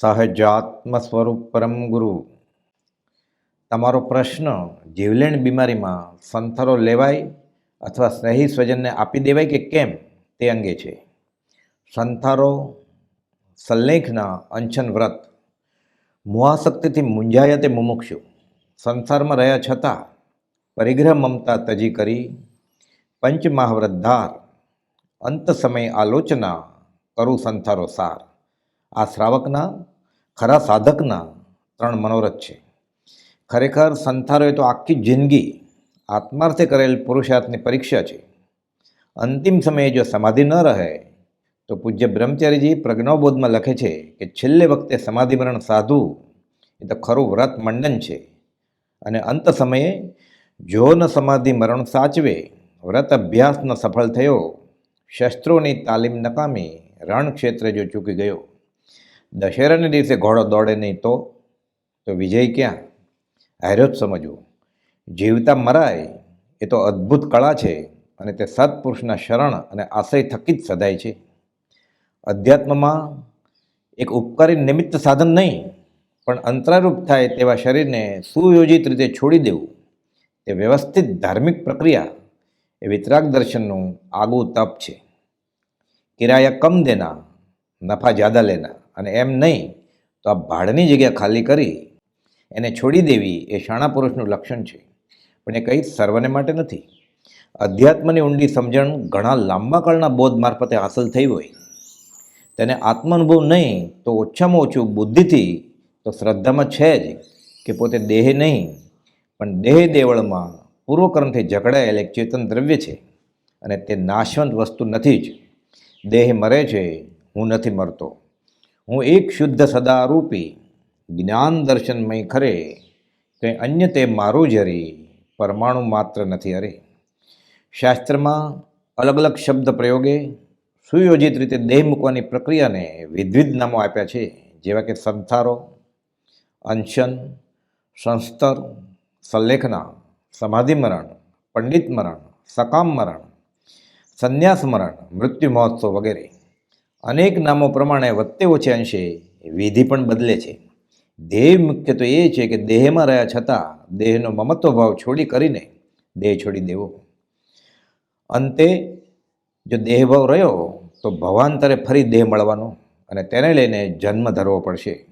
સહજાત્મ સ્વરૂપ પરમ ગુરુ. તમારો પ્રશ્ન જીવલેણ બીમારીમાં સંથરો લેવાય અથવા સહી સ્વજનને આપી દેવાય કે કેમ તે અંગે છે. સંથારો સલ્લેખના અંશન વ્રત. મોહાશક્તિથી મૂંઝાય તે મુમુક્ષુ. સંસારમાં રહ્યા છતાં પરિગ્રહ મમતા તજી કરી પંચમહાવ્રતધાર અંત સમય આલોચના કરું સંથારો સાર. આ શ્રાવકના, ખરા સાધકના ત્રણ મનોરથ છે. ખરેખર સંથારોએ તો આખી જિંદગી આત્માર્થે કરેલ પુરુષાર્થની પરીક્ષા છે. અંતિમ સમયે જો સમાધિ ન રહે, તો પૂજ્ય બ્રહ્મચારીજી પ્રજ્ઞાબોધમાં લખે છે કે છેલ્લે વખતે સમાધિમરણ સાધુ, એ તો ખરું વ્રત મંડન છે. અને અંત સમયે જો ન સમાધિ મરણ સાચવે, વ્રત અભ્યાસ ન સફળ થયો, શસ્ત્રોની તાલીમ નકામી, રણક્ષેત્રે જો ચૂકી ગયો. દશેરાને દિવસે ઘોડો દોડે નહીં તો? તો વિજય ક્યાં? હાર્યો જ સમજવું. જીવતા મરાય એ તો અદ્ભુત કળા છે અને તે સત્પુરુષના શરણ અને આશ્રય થકી જ સદાય છે. અધ્યાત્મમાં એક ઉપકારી નિમિત્ત સાધન નહીં, પણ અંતરારૂપ થાય તેવા શરીરને સુયોજિત રીતે છોડી દેવું. તે વ્યવસ્થિત ધાર્મિક પ્રક્રિયા. એ વિતરાગ દર્શનનું આગવું તપ છે. કિરાયા કમ દેના, નફા જ્યાદા લેના. અને એમ નહીં, તો આ ભાડની જગ્યા ખાલી કરી એને છોડી દેવી એ શાણા પુરુષનું લક્ષણ છે. પણ એ કંઈ સર્વને માટે નથી. અધ્યાત્મની ઊંડી સમજણ ઘણા લાંબા કાળના બોધ મારફતે હાંસલ થઈ હોય. તેને આત્માનુભવ નહીં, તો ઓછામાં ઓછું બુદ્ધિથી તો શ્રદ્ધામાં છે જ કે પોતે દેહ નહીં, પણ દેહ દેવળમાં પૂર્વકર્મથી જકડાયેલ એક ચેતન દ્રવ્ય છે અને તે નાશવંત વસ્તુ નથી જ. દેહ મરે છે, હું નથી મરતો. હું એક શુદ્ધ સદારૂપી જ્ઞાન દર્શનમય ખરે, કંઈ અન્ય તે મારું જ હરી પરમાણુ માત્ર નથી અરે. શાસ્ત્રમાં અલગ અલગ શબ્દ પ્રયોગે સુયોજિત રીતે દેહ મૂકવાની પ્રક્રિયાને વિધવિધ નામો આપ્યા છે, જેવા કે સંથારો, અંશન, સંસ્તર, સંલેખના સમાધિ મરણ પંડિત મરણ સકામ મરણ સંન્યાસ મરણ મૃત્યુ મહોત્સવ વગેરે. અનેક નામો પ્રમાણે વત્તે ઓછે અંશે વિધિ પણ બદલે છે. ધ્યેય તો એ છે કે દેહમાં રહ્યા છતાં દેહનો મમત્વ ભાવ છોડી કરીને દેહ છોડી દેવો. અંતે, જો દેહભાવ રહ્યો તો ભવાંતરે ફરી દેહ મળવાનો અને તેને લઈને જન્મ ધરવો પડશે.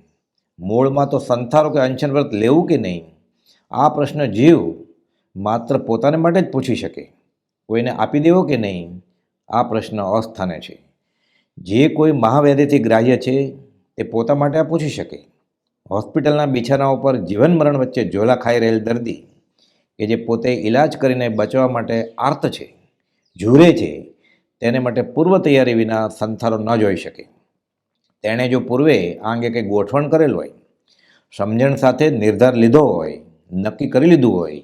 મૂળમાં તો સંથારો કે અંશન વ્રત લેવું કે નહીં? આ પ્રશ્ન જીવ માત્ર પોતાને માટે જ પૂછી શકે. કોઈને આપી દેવો કે નહીં? આ પ્રશ્ન અસ્થાને છે. જે કોઈ મહાવ્યાધિથી ગ્રાહ્ય છે, તે પોતા માટે આ પૂછી શકે. હોસ્પિટલના બિછાના ઉપર જીવન મરણ વચ્ચે ઝોલા ખાઈ રહેલ દર્દી, કે જે પોતે ઈલાજ કરીને બચવા માટે આર્ત છે, ઝૂરે છે, તેને માટે પૂર્વ તૈયારી વિના સંથારો ન જોઈ શકે. તેણે જો પૂર્વે આ અંગે કંઈ ગોઠવણ કરેલ હોય, સમજણ સાથે નિર્ધાર લીધો હોય, નક્કી કરી લીધું હોય,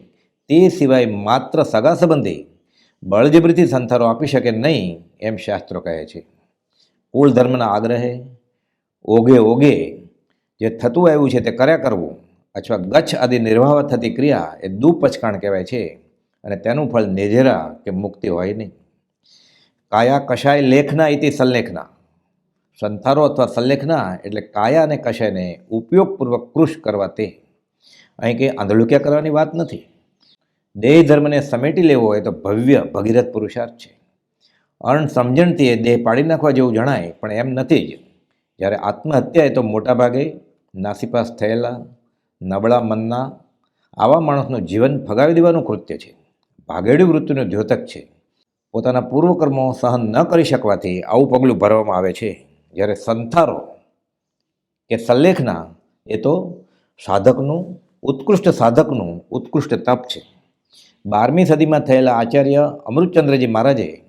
તે સિવાય માત્ર સગા સંબંધી બળજબરીથી સંથારો આપી શકે નહીં એમ શાસ્ત્રો કહે છે. કુળ ધર્મના આગ્રહે ઓગે ઓગે જે થતું આવ્યું છે તે કર્યા કરવું અથવા ગચ્છ આદિ નિર્વાહ થતી ક્રિયા એ દુપચકાણ કહેવાય છે અને તેનું ફળ નેજેરા કે મુક્તિ હોય નહીં. કાયા કશાય લેખના ઇતિ સંલેખના સંથારો અથવા સંલેખના એટલે કાયા અને કશાયને ઉપયોગપૂર્વક કૃષ કરવા તે. અહીં કંઈ આંધળુક્યા કરવાની વાત નથી. દેહ ધર્મને સમેટી લેવો હોય તો ભવ્ય ભગીરથ પુરુષાર્થ છે. અર્ણ સમજણથી એ દેહ પાડી નાખવા જેવું જણાય, પણ એમ નથી જ. જ્યારે આત્મહત્યા એ તો મોટાભાગે નાસીપાસ થયેલા, નબળા મનના, આવા માણસનું જીવન ફગાવી દેવાનું કૃત્ય છે. ભાગેડું વૃત્તિનું દ્યોતક છે. પોતાના પૂર્વકર્મો સહન ન કરી શકવાથી આવું પગલું ભરવામાં આવે છે. જ્યારે સંથારો કે સલ્લેખના એ તો સાધકનું, ઉત્કૃષ્ટ સાધકનું ઉત્કૃષ્ટ તપ છે. બારમી સદીમાં થયેલા આચાર્ય અમૃતચંદ્રજી મહારાજે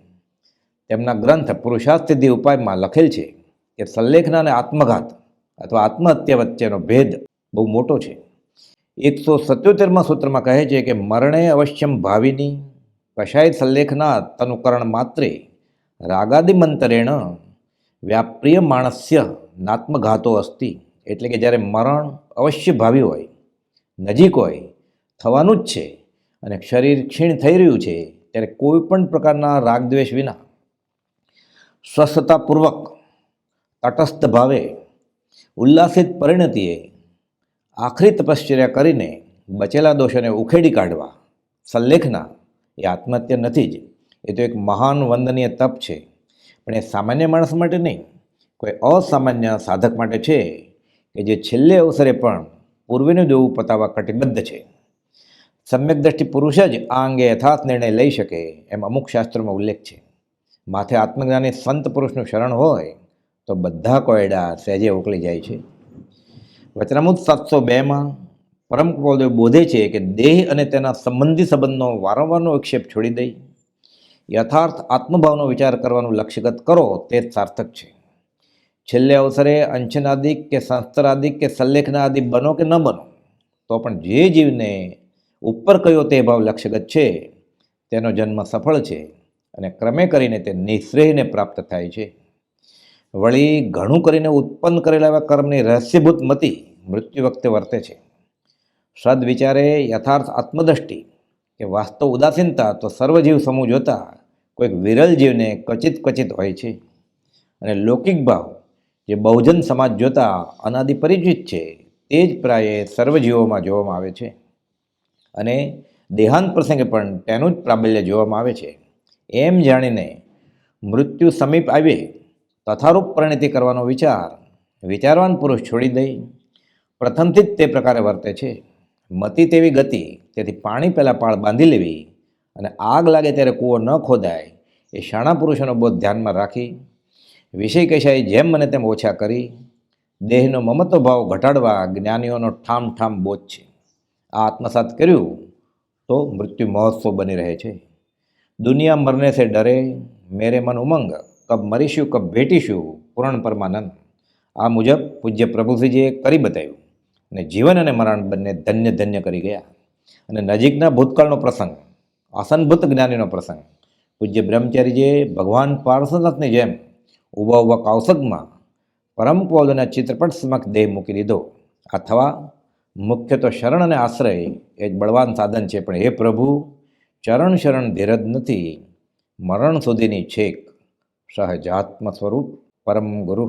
તેમના ગ્રંથ પુરુષાસ્થિતિ ઉપાયમાં લખેલ છે કે સલ્લેખના અને આત્મઘાત અથવા આત્મહત્યા વચ્ચેનો ભેદ બહુ મોટો છે. એકસો સત્યોતેરમાં સૂત્રમાં કહે છે કે મરણે અવશ્યમ ભાવિની કશાય સંલેખના તનુકરણ માત્રે રાગાદિમંતરેણ વ્યાપ્રિય માણસ્ય નાત્મઘાતો અસ્તિ. એટલે કે જ્યારે મરણ અવશ્ય ભાવી હોય, નજીક હોય, થવાનું જ છે અને શરીર ક્ષીણ થઈ રહ્યું છે, ત્યારે કોઈ પણ પ્રકારના રાગદ્વેષ વિના સ્વસ્થતાપૂર્વક, તટસ્થ ભાવે, ઉલ્લાસિત પરિણતિએ આખરી તપશ્ચર્યા કરીને બચેલા દોષોને ઉખેડી કાઢવા. સંલેખના એ આત્મહત્યા નથી જ, એ તો એક મહાન વંદનીય તપ છે. પણ એ સામાન્ય માણસ માટે નહીં, કોઈ અસામાન્ય સાધક માટે છે કે જે છેલ્લે અવસરે પણ પૂર્વેનું દેવું પતાવવા કટિબદ્ધ છે. સમ્યક દ્રષ્ટિ પુરુષ જ આ અંગે યથાર્થ નિર્ણય લઈ શકે એમ અમુક શાસ્ત્રોમાં ઉલ્લેખ છે. માથે આત્મજ્ઞાની સંત પુરુષનું શરણ હોય, તો બધા કોયડા સહેજે ઉકળી જાય છે. વચનામુદ સાતસો બેમાં પરમ કૃપાલદેવ બોધે છે કે દેહ અને તેના સંબંધી સંબંધનો વારંવારનો વિક્ષેપ છોડી દઈ યથાર્થ આત્મભાવનો વિચાર કરવાનું લક્ષ્યગત કરો, તે જ સાર્થક છે. છેલ્લે અવસરે અંશનાદિક કે સંસ્તરાદિક કે સંલેખનાદિક બનો કે ન બનો, તો પણ જે જીવને ઉપર કયો તે ભાવ લક્ષ્યગત છે, તેનો જન્મ સફળ છે. અને ક્રમે કરીને તે નિશ્રેયને પ્રાપ્ત થાય છે. વળી ઘણું કરીને ઉત્પન્ન કરેલા એવા કર્મની રહસ્યભૂત મતિ મૃત્યુ વખતે વર્તે છે. સદવિચારે યથાર્થ આત્મદ્રષ્ટિ કે વાસ્તવ ઉદાસીનતા તો સર્વજીવ સમૂહ જોતા કોઈક વિરલ જીવને કચિત કચિત હોય છે. અને લૌકિક ભાવ જે બહુજન સમાજ જોતા અનાદિ પરિચિત છે તે જ પ્રાયે સર્વજીવોમાં જોવામાં આવે છે. અને દેહાંત પ્રસંગે પણ તેનું જ પ્રાબલ્ય જોવામાં આવે છે. એમ જાણીને મૃત્યુ સમીપ આવે તથારૂપ પ્રણિતિ કરવાનો વિચાર વિચારવાન પુરુષ છોડી દઈ. પ્રથમથી જ તે પ્રકારે વર્તે છે. મતિ તેવી ગતિ, તેથી પાણી પહેલાં પાળ બાંધી લેવી અને આગ લાગે ત્યારે કૂવો ન ખોદાય એ શાણા પુરુષોનો બોધ ધ્યાનમાં રાખી. વિષય કશાએ જેમ મને તેમ ઓછા કરી. દેહનો મમતો ભાવ ઘટાડવા જ્ઞાનીઓનો ઠામ ઠામ બોધ છે. આ આત્મસાત કર્યું તો મૃત્યુ મહોત્સવ બની રહે છે. દુનિયા મરને સે ડરે, મેરે મન ઉમંગ, કબ મરીશું, કબ ભેટીશું, પૂરણ પરમાનંદ. આ મુજબ પૂજ્ય પ્રભુશ્રીજીએ કરી બતાવ્યું અને જીવન અને મરણ બંને ધન્ય ધન્ય કરી ગયા. અને નજીકના ભૂતકાળનો પ્રસંગ, આસનભૂત જ્ઞાનીનો પ્રસંગ, પૂજ્ય બ્રહ્મચારીજીએ ભગવાન પાર્શ્વનાથની જેમ ઊભા ઊભા કૌશકમાં પરમ પૌલોના ચિત્રપટ સમક્ષ દેહ મૂકી દીધો. અથવા મુખ્ય તો શરણ અને આશ્રય એ જ બળવાન સાધન છે. પણ હે પ્રભુ ચરણ શરણ ધીરજ નથી મરણ સુધીની છેક સહજાત્મ સ્વરૂપ પરમ ગુરુ.